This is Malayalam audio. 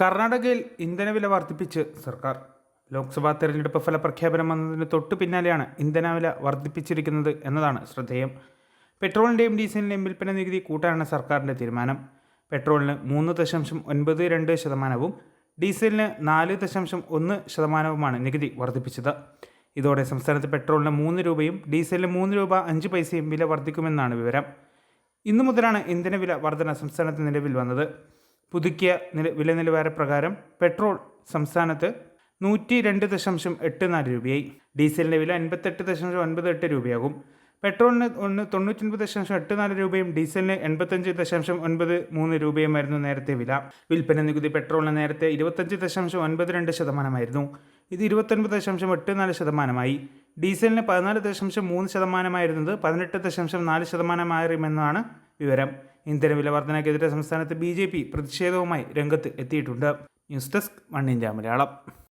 കർണാടകയിൽ ഇന്ധനവില വർദ്ധിപ്പിച്ച് സർക്കാർ. ലോക്സഭാ തെരഞ്ഞെടുപ്പ് ഫലപ്രഖ്യാപനം വന്നതിന് തൊട്ടു പിന്നാലെയാണ് ഇന്ധനവില വർദ്ധിപ്പിച്ചിരിക്കുന്നത് എന്നതാണ് ശ്രദ്ധേയം. പെട്രോളിന്റെയും ഡീസലിന്റെയും വിൽപ്പന നികുതി കൂട്ടാനാണ് സർക്കാരിന്റെ തീരുമാനം. പെട്രോളിന് മൂന്ന് ദശാംശം ഒൻപത് രണ്ട് ശതമാനവും ഡീസലിന് നാല് ദശാംശം ഒന്ന് ശതമാനവുമാണ് നികുതി വർദ്ധിപ്പിച്ചത്. ഇതോടെ സംസ്ഥാനത്ത് പെട്രോളിന് മൂന്ന് രൂപയും ഡീസലിന് മൂന്ന് രൂപ അഞ്ച് പൈസയും വില വർദ്ധിക്കുമെന്നാണ് വിവരം. ഇന്നു മുതലാണ് ഇന്ധനവില വർധന സംസ്ഥാനത്ത് നിലവിൽ വന്നത്. പുതുക്കിയ നില വില നിലവാര പ്രകാരം പെട്രോൾ സംസ്ഥാനത്ത് നൂറ്റി രണ്ട് ദശാംശം എട്ട് നാല് രൂപയായി. ഡീസലിന്റെ വില എൺപത്തെട്ട് ദശാംശം ഒൻപത് എട്ട് രൂപയാകും. പെട്രോളിന് ഒന്ന് തൊണ്ണൂറ്റൊൻപത് ദശാംശം എട്ട് നാല് രൂപയും ഡീസലിന് എൺപത്തഞ്ച് ദശാംശം ഒൻപത് മൂന്ന് രൂപയുമായിരുന്നു നേരത്തെ വില. വിൽപ്പന നികുതി പെട്രോളിന് നേരത്തെ ഇരുപത്തഞ്ച് ദശാംശം ഒൻപത് രണ്ട് ശതമാനമായിരുന്നു. ഇത് ഇരുപത്തൊൻപത് ദശാംശം എട്ട് നാല് ശതമാനമായി. ഡീസലിന് പതിനാല് ദശാംശം മൂന്ന് ശതമാനമായിരുന്നത് പതിനെട്ട് ദശാംശം നാല് ശതമാനമായിരുമെന്നാണ് വിവരം. ഇന്ധനവില വർധനയ്ക്കെതിരെ സംസ്ഥാനത്ത് ബി ജെ പി പ്രതിഷേധവുമായി രംഗത്ത് എത്തിയിട്ടുണ്ട്. News desk one India Malayalam.